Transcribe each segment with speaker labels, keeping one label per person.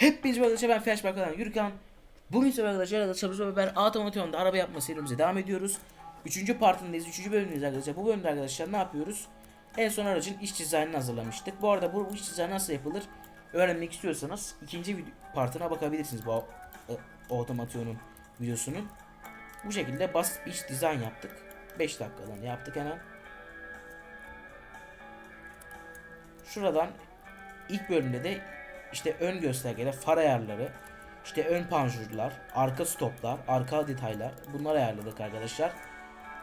Speaker 1: Hepinize arkadaşlar ben Flash Bakalım Gürkan. Bugün sefer arkadaşlar arkadaşlar beraber otomotivonda araba yapma serimize devam ediyoruz. Üçüncü partındayız. Üçüncü bölümdeyiz arkadaşlar. Bu bölümde arkadaşlar ne yapıyoruz? En son aracın iç dizaynını hazırlamıştık. Bu arada bu, iç dizayn nasıl yapılır? Öğrenmek istiyorsanız ikinci partına bakabilirsiniz bu e, otomasyonun videosunun. Bu şekilde basit iç dizayn yaptık. 5 dakikalığına yaptık hemen. Şuradan ilk bölümde de işte ön göstergeler, far ayarları, işte ön panjurlar, arka stoplar, arka detaylar bunları ayarladık arkadaşlar.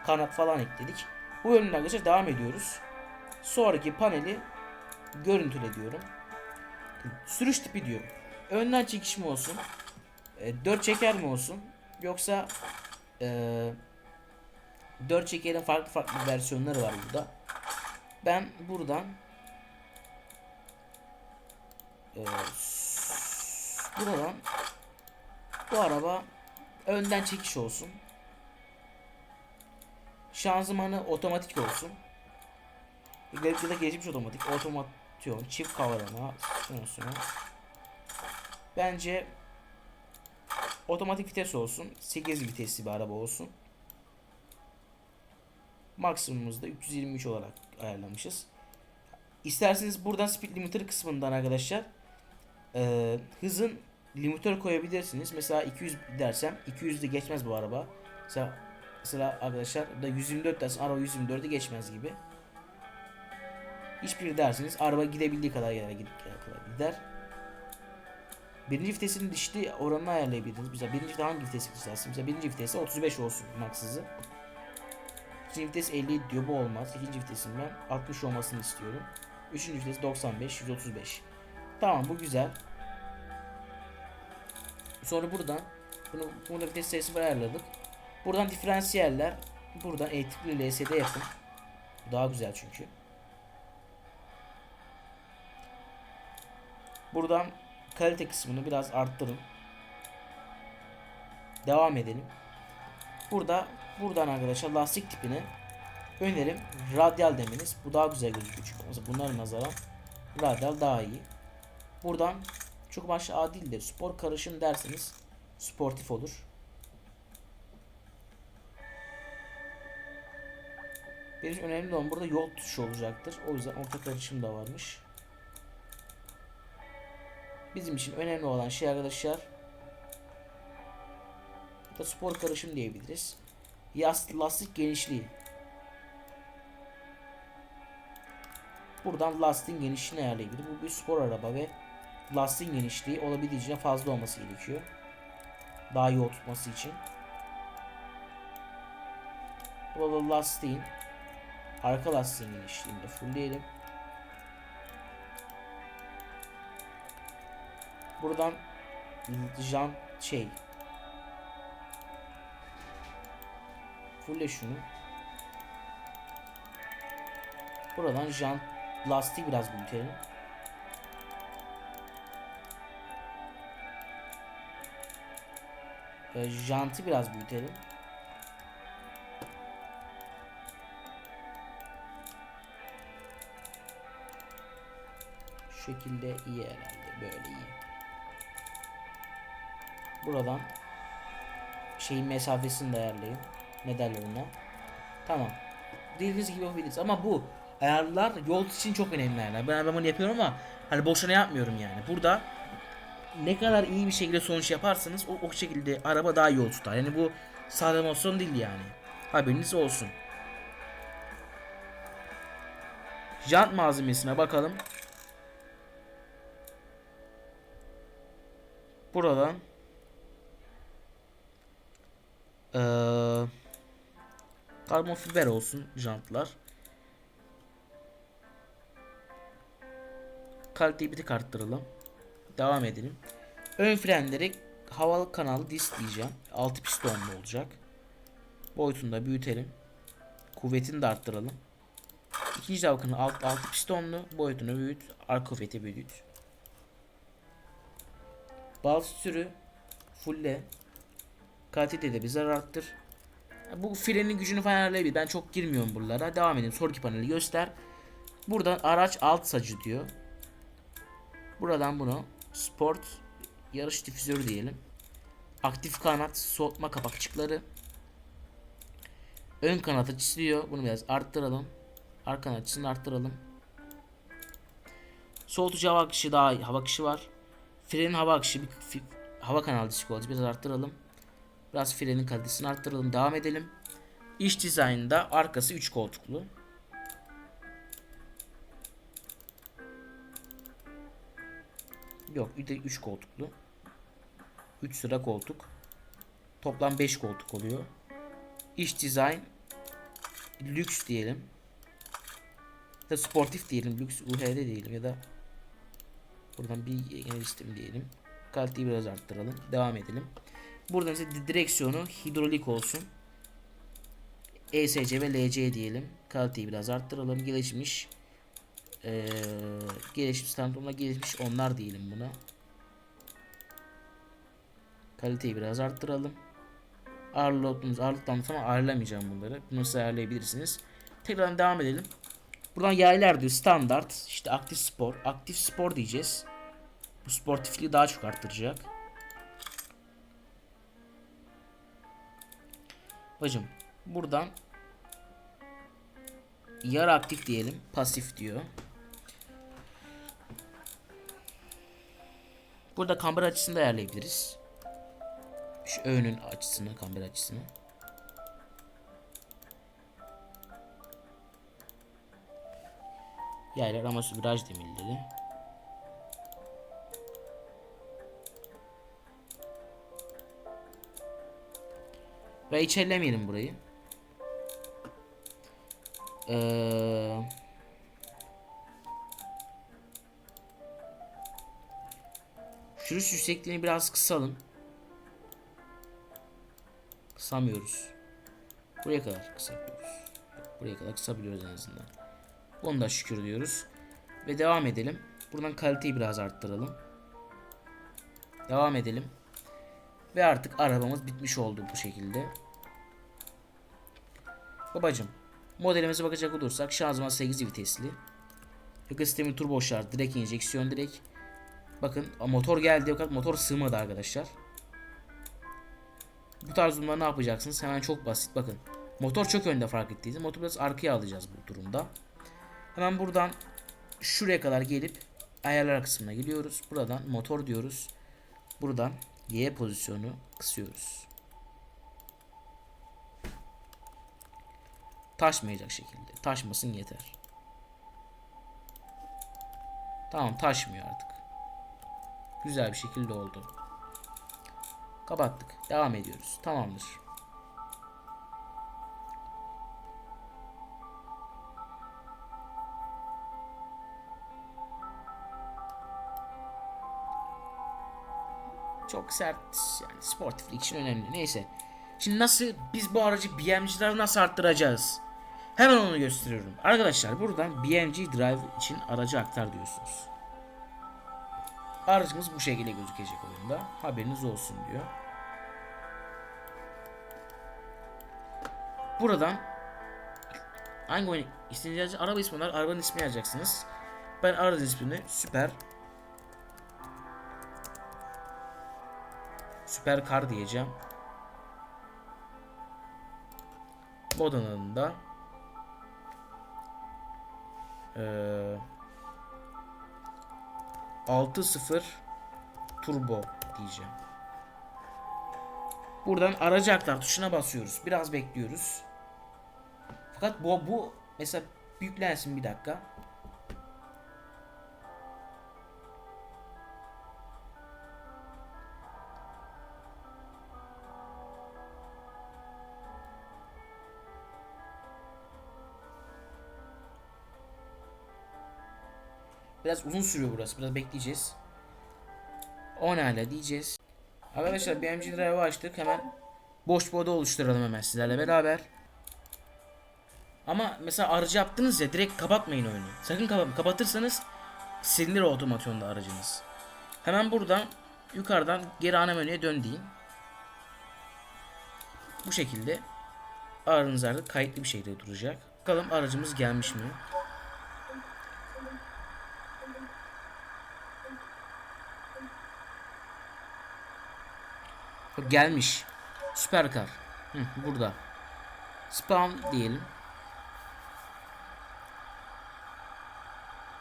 Speaker 1: Kanat falan ekledik. Bu bölümde arkadaşlar devam ediyoruz. Sonraki paneli görüntüle diyorum. Sürüş tipi diyor. Önden çekiş mi olsun? E, 4 çeker mi olsun? Yoksa e, 4 çekerin farklı farklı versiyonları var burada. Ben buradan buradan bu araba önden çekiş olsun. Şanzımanı otomatik olsun. Ya da gelişmiş otomatik, otomasyon, çift kavrama, süspansiyonu. Bence otomatik vites olsun. 8 vitesli bir araba olsun. Maksimumumuzda 323 olarak ayarlamışız. İsterseniz buradan speed limiter kısmından arkadaşlar e, hızın limitör koyabilirsiniz. Mesela 200 dersem 200 de geçmez bu araba. Mesela, mesela arkadaşlar da 124 dersen araba 124'ü geçmez gibi. Hiçbiri derseniz araba gidebildiği kadar yere kadar gider. Birinci vitesinin dişli oranını ayarlayabilirsiniz. Mesela birinci vites hangi vitesi istersiniz? Mesela birinci vitesi 35 olsun max hızı. İkinci vites 50 diyor bu olmaz. İkinci vitesin ben 60 olmasını istiyorum. Üçüncü vites 95, 135. Tamam bu güzel. Sonra buradan bunu burada vites sayısı ayarladık. Buradan diferansiyeller. Buradan etikli LSD yapın. Bu daha güzel çünkü. Buradan kalite kısmını biraz arttırın. Devam edelim. Burada buradan arkadaşlar lastik tipini önerim radyal demeniz. Bu daha güzel gözüküyor çünkü. Mesela bunların nazaran radyal daha iyi. Buradan çok başlı A değil de spor karışım derseniz sportif olur. Benim önemli olan burada yol tuşu olacaktır. O yüzden orta karışım da varmış. Bizim için önemli olan şey arkadaşlar da spor karışım diyebiliriz. Yas, lastik genişliği. Buradan lastiğin genişliğini ayarlayabilir. Bu bir spor araba ve lastiğin genişliği olabildiğince fazla olması gerekiyor. Daha iyi tutması için. Burada lastiğin arka lastiğin genişliğini de fullleyelim. Buradan jant şey fulle şunu. Buradan jant lastiği biraz büyütelim. E, jantı biraz büyütelim. Şu şekilde iyi herhalde. Böyle iyi. Buradan şeyin mesafesini de ayarlayın. Ne derler ona? Tamam. Dediğiniz gibi yapabiliriz ama bu ayarlar yol için çok önemli. Ben, ben bunu yapıyorum ama hani boşuna yapmıyorum yani. Burada ne kadar iyi bir şekilde sonuç yaparsanız o, o şekilde araba daha yol tutar. Yani bu sağlamasyon değil yani. Haberiniz olsun. Jant malzemesine bakalım. Buradan ee, karbon fiber olsun jantlar. Kaliteyi bir tık arttıralım. Devam edelim. Ön frenleri havalı kanalı disk diyeceğim. 6 pistonlu olacak. Boyutunu da büyütelim. Kuvvetini de arttıralım. İkinci dalgını 6, 6 pistonlu. Boyutunu büyüt. Arka kuvveti büyüt. Bal sürü fulle. Kalitede de bir zarar arttır. Bu frenin gücünü falan ayarlayabilir. Ben çok girmiyorum buralara. Devam edelim. Sonraki paneli göster. Buradan araç alt sacı diyor. Buradan bunu sport yarış difüzörü diyelim. Aktif kanat soğutma kapakçıkları. Ön kanat açısı diyor. Bunu biraz arttıralım. Arka kanat açısını arttıralım. Soğutucu hava akışı daha. Hava akışı var. Frenin hava akışı bir hava kanal diski olacak. Biraz arttıralım. Biraz frenin kalitesini arttıralım. Devam edelim. İç dizaynında arkası 3 koltuklu. Yok bir de 3 koltuklu. 3 sıra koltuk. Toplam 5 koltuk oluyor. İç dizayn lüks diyelim. Ya da sportif diyelim. Lüks UHD diyelim ya da buradan bir genel istem diyelim. Kaliteyi biraz arttıralım. Devam edelim. Burada mesela di- direksiyonu hidrolik olsun. ESC ve LC diyelim. Kaliteyi biraz arttıralım. Gelişmiş ee, gelişmiş standartla gelişmiş onlar diyelim buna. Kaliteyi biraz arttıralım. Ağırlıklarımız ağırlıktan falan ayarlamayacağım bunları. Bunu siz ayarlayabilirsiniz. Tekrardan devam edelim. Buradan yaylar diyor standart. işte aktif spor. Aktif spor diyeceğiz. Bu sportifliği daha çok arttıracak. Bacım buradan yarı aktif diyelim. Pasif diyor. Burada kamera açısını da ayarlayabiliriz. Şu önün açısını, kamera açısını. Yaylar ama viraj demirleri. Ve hiç ellemeyelim burayı. Ee, Şurası yüksekliğini biraz kısalım. Kısamıyoruz. Buraya kadar kısabiliyoruz. Buraya kadar kısabiliyoruz en azından. Bunu da şükür diyoruz. Ve devam edelim. Buradan kaliteyi biraz arttıralım. Devam edelim. Ve artık arabamız bitmiş oldu bu şekilde. Babacım. Modelimize bakacak olursak şanzıman 8 vitesli. Yakıt sistemi turbo şarj, direkt enjeksiyon direkt. Bakın motor geldi fakat motor sığmadı arkadaşlar. Bu tarz durumda ne yapacaksınız? Hemen çok basit bakın. Motor çok önde fark ettiğiniz. Motoru biraz arkaya alacağız bu durumda. Hemen buradan şuraya kadar gelip ayarlar kısmına geliyoruz. Buradan motor diyoruz. Buradan Y pozisyonu kısıyoruz. Taşmayacak şekilde. Taşmasın yeter. Tamam taşmıyor artık. Güzel bir şekilde oldu. Kapattık. Devam ediyoruz. Tamamdır. Çok sert yani sportiflik için önemli. Neyse. Şimdi nasıl biz bu aracı BMC'ler nasıl arttıracağız? Hemen onu gösteriyorum. Arkadaşlar buradan BMG Drive için aracı aktar diyorsunuz. Aracımız bu şekilde gözükecek oyunda. Haberiniz olsun diyor. Buradan hangi oyun istediğiniz araba ismi var. Arabanın ismini yazacaksınız. Ben aracın ismini süper süper kar diyeceğim. Modun adında ee, 6.0 turbo diyeceğim. Buradan aracı aktar tuşuna basıyoruz. Biraz bekliyoruz. Fakat bu, bu mesela yüklensin bir dakika. Biraz uzun sürüyor burası. Biraz bekleyeceğiz. O ne hala diyeceğiz. Arkadaşlar BMG Drive'ı açtık. Hemen boş bir oda oluşturalım hemen sizlerle beraber. Ama mesela aracı yaptınız ya direkt kapatmayın oyunu. Sakın kapa kapatırsanız silinir otomasyonda aracınız. Hemen buradan yukarıdan geri ana menüye dön deyin. Bu şekilde aracınız artık kayıtlı bir şekilde duracak. Bakalım aracımız gelmiş mi? Gelmiş. Süperkar. Hı, burada. Spam diyelim.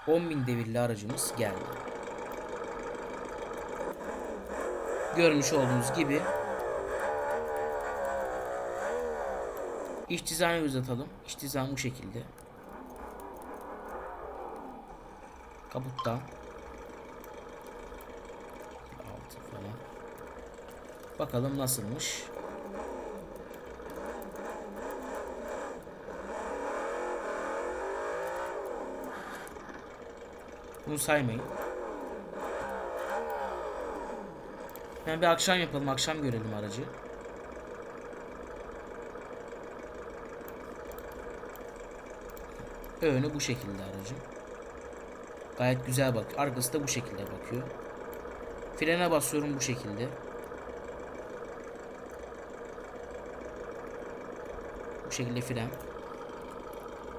Speaker 1: 10.000 devirli aracımız geldi. Görmüş olduğunuz gibi iç dizaynı göz. İç dizayn bu şekilde. Kaputtan altı falan. Bakalım nasılmış. Bunu saymayın. Ben bir akşam yapalım. Akşam görelim aracı. Önü bu şekilde aracın. Gayet güzel bak. Arkası da bu şekilde bakıyor. Frene basıyorum bu şekilde. Şekilde fren.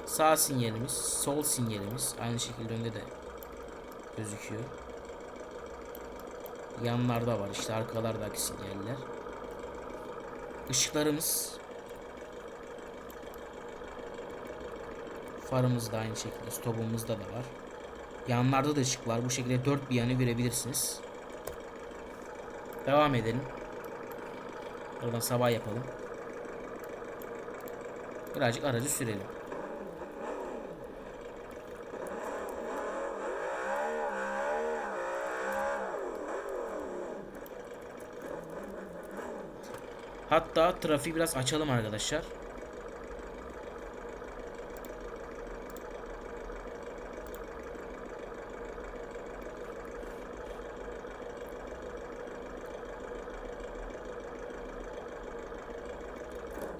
Speaker 1: Sağ sinyalimiz, sol sinyalimiz aynı şekilde önde de gözüküyor. Yanlarda var işte arkalardaki sinyaller. Işıklarımız Farımız da aynı şekilde, stopumuzda da var. Yanlarda da ışık var. Bu şekilde dört bir yanı görebilirsiniz. Devam edelim. Oradan sabah yapalım. Birazcık aracı sürelim. Hatta trafiği biraz açalım arkadaşlar.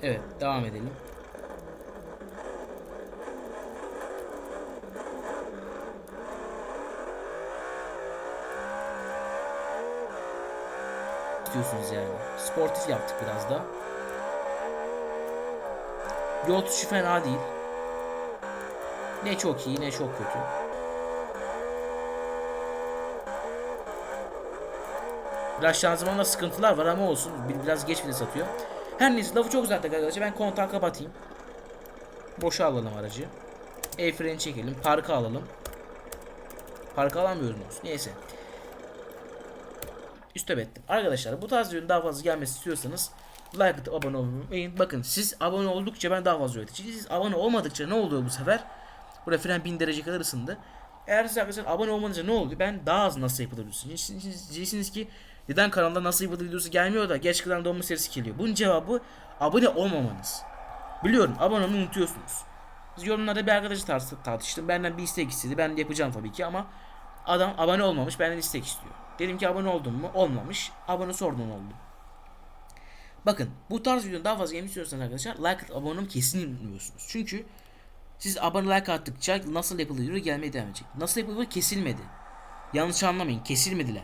Speaker 1: Evet, devam edelim. İstiyorsunuz yani. Sportif yaptık biraz da. Yol tutuşu fena değil. Ne çok iyi ne çok kötü. Biraz şanzımanda sıkıntılar var ama olsun. Bir- Biraz geç bile satıyor. Her neyse lafı çok uzattık arkadaşlar. Ben kontağı kapatayım. Boşa alalım aracı. El freni çekelim. Parka alalım. Parka alamıyoruz. Neyse. Üste bettim. Arkadaşlar bu tarz videonun daha fazla gelmesi istiyorsanız like atıp abone olmayı. Bakın siz abone oldukça ben daha fazla öğreteceğim. Siz abone olmadıkça ne oluyor bu sefer? Burada fren 1000 derece kadar ısındı. Eğer siz arkadaşlar abone olmanızca ne oluyor? Ben daha az nasıl siz diyeceksiniz ki neden kanalda nasıl yapılır videosu gelmiyor da geç kalan donma serisi geliyor. Bunun cevabı abone olmamanız. Biliyorum abone olmayı unutuyorsunuz. Biz yorumlarda bir arkadaşı tar- tartıştım. Benden bir istek istedi. Ben de yapacağım tabii ki ama adam abone olmamış benden istek istiyor. Dedim ki abone oldun mu? Olmamış. Abone sordun oldum. Bakın bu tarz videonun daha fazla gelmek istiyorsanız arkadaşlar like atıp abone olmayı kesin unutmuyorsunuz. Çünkü siz abone like attıkça nasıl yapılıyor gelmeye devam edecek. Nasıl yapılıyor kesilmedi. Yanlış anlamayın kesilmediler.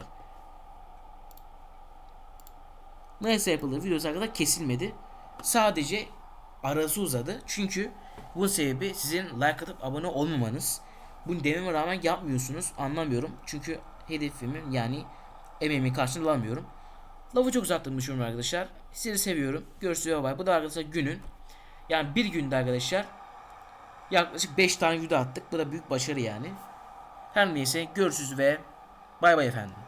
Speaker 1: Nasıl yapılır videosu arkadaşlar kesilmedi. Sadece arası uzadı. Çünkü bu sebebi sizin like atıp abone olmamanız. Bunu dememe rağmen yapmıyorsunuz. Anlamıyorum. Çünkü hedefimin yani emeğimin karşılığını alamıyorum. Lafı çok düşünüyorum arkadaşlar. Sizi seviyorum. Görüşürüz. Bay. Bu da arkadaşlar günün. Yani bir günde arkadaşlar yaklaşık 5 tane video attık. Bu da büyük başarı yani. Her neyse görüşürüz ve bay bay efendim.